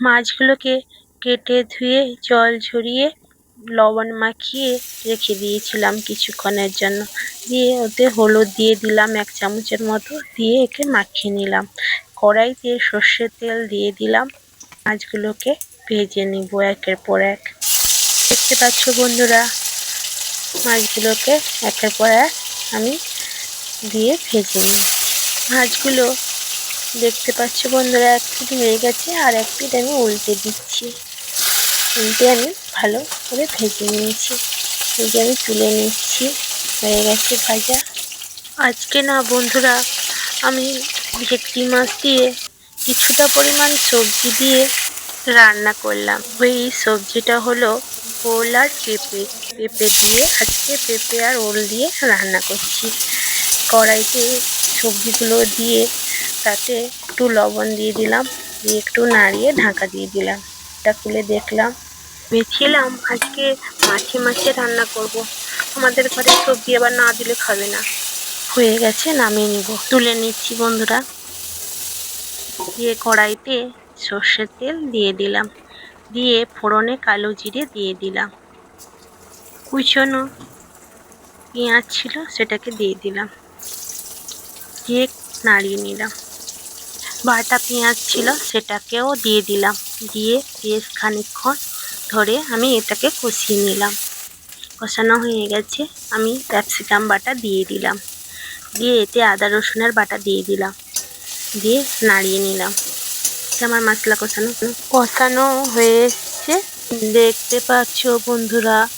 মাছগুলোকে কেটে ধুয়ে, জল ঝরিয়ে, লবণ মাখিয়ে রেখে দিয়েছিলাম কিছুক্ষণের জন্য। দিয়ে ওতে হলুদ দিয়ে দিলাম, এক চামচের মতো দিয়ে একে মাখিয়ে নিলাম। কড়াইতে সর্ষের তেল দিয়ে দিলাম। মাছগুলোকে ভেজে নিব একের পর এক। দেখতে পাচ্ছ বন্ধুরা, মাছগুলোকে একের পর এক আমি দিয়ে ভেজে নিই মাছগুলো দেখতে পাচ্ছ বন্ধুরা, এক পিঠ হয়ে গেছে আর এক পিঠ আমি উল্টে দিচ্ছি। উল্টে আমি ভালো করে ভেজে নিয়েছি। ভেজে আমি তুলে নিচ্ছি, হয়ে গেছে ভাজা। আজকে না বন্ধুরা, আমি ভেটকি মাছ দিয়ে কিছুটা পরিমাণ সবজি দিয়ে রান্না করলাম। ওই সবজিটা হলো ওল আর পেঁপে। পেঁপে দিয়ে, আজকে পেঁপে আর ওল দিয়ে রান্না করছি। কড়াইতে সবজিগুলো দিয়ে তাতে একটু লবণ দিয়ে দিলাম, দিয়ে একটু নাড়িয়ে ঢাকা দিয়ে দিলাম। এটা খুলে দেখলাম। ভেবেছিলাম আজকে মাছে মাছে রান্না করব। আমাদের ঘরে সবজি আবার না দিলে খাবে না। হয়ে গেছে, নামিয়ে নিব। তুলে নিচ্ছি বন্ধুরা। দিয়ে কড়াইতে সর্ষের তেল দিয়ে দিলাম। দিয়ে ফোড়নে কালো জিরে দিয়ে দিলাম। কুচনো পেঁয়াজ ছিল, সেটাকে দিয়ে দিলাম। দিয়ে নাড়িয়ে নিলাম। বাটা পেঁয়াজ ছিল, সেটাকেও দিয়ে দিলাম। দিয়ে বেশ খানিকক্ষণ ধরে আমি এটাকে কষিয়ে নিলাম। কষানো হয়ে গেছে, আমি ক্যাপসিকাম বাটা দিয়ে দিলাম। দিয়ে এতে আদা রসুনের বাটা দিয়ে দিলাম। দিয়ে নাড়িয়ে নিলাম। আমার মশলা কষানো। কষানো হয়ে এসছে। দেখতে পাচ্ছ বন্ধুরা,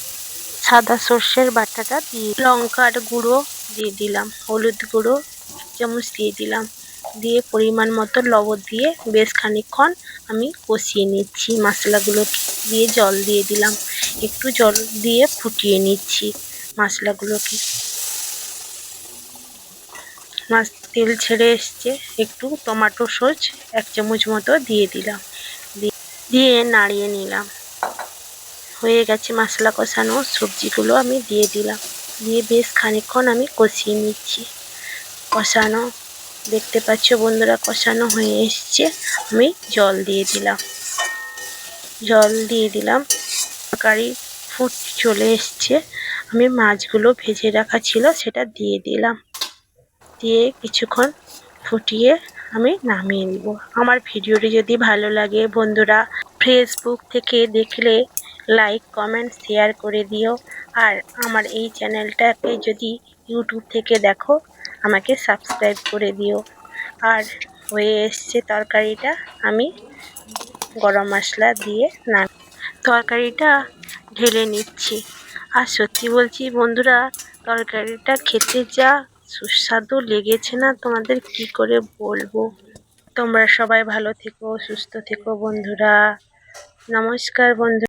সাদা সর্ষের বাটাটা দিয়ে লঙ্কার গুঁড়ো দিয়ে দিলাম, হলুদ গুঁড়ো, চামচ দিয়ে দিলাম। দিয়ে পরিমাণ মতো লবণ দিয়ে বেশ খানিকক্ষণ আমি কষিয়ে নিচ্ছি। মশলাগুলো দিয়ে জল দিয়ে দিলাম। একটু জল দিয়ে ফুটিয়ে নিচ্ছি মশলাগুলোকে। মাছ, তেল ছেড়ে এসছে। একটু টমাটো সস এক চামচ মতো দিয়ে দিলাম। দিয়ে নাড়িয়ে নিলাম। হয়ে গেছে মশলা কষানো। সবজিগুলো আমি দিয়ে দিলাম। দিয়ে বেশ খানিকক্ষণ আমি কষিয়ে নিচ্ছি। কষানো দেখতে পাচ্ছ বন্ধুরা কষানো হয়ে এসছে। আমি জল দিয়ে দিলাম। জল দিয়ে দিলাম। তরকারি ফুট চলে এসছে। আমি মাছগুলো ভেজে রাখা ছিল, সেটা দিয়ে দিলাম। দিয়ে কিছুক্ষণ ফুটিয়ে আমি নামিয়ে নিব। আমার ভিডিওটি যদি ভালো লাগে বন্ধুরা ফেসবুক থেকে দেখলে লাইক কমেন্ট শেয়ার করে দিও। আর আমার এই চ্যানেলটাকে যদি ইউটিউব থেকে দেখো আমাকে সাবস্ক্রাইব করে দিও। আর হয়ে এসছে তরকারিটা, আমি গরম মশলা দিয়ে না তরকারিটা ঢেলে নিচ্ছি। আর সত্যি বলছি বন্ধুরা, তরকারিটা খেতে যা সুস্বাদু লেগেছে না, তোমাদের কি করে বলব? তোমরা সবাই ভালো থেকো, সুস্থ থেকো বন্ধুরা। নমস্কার বন্ধু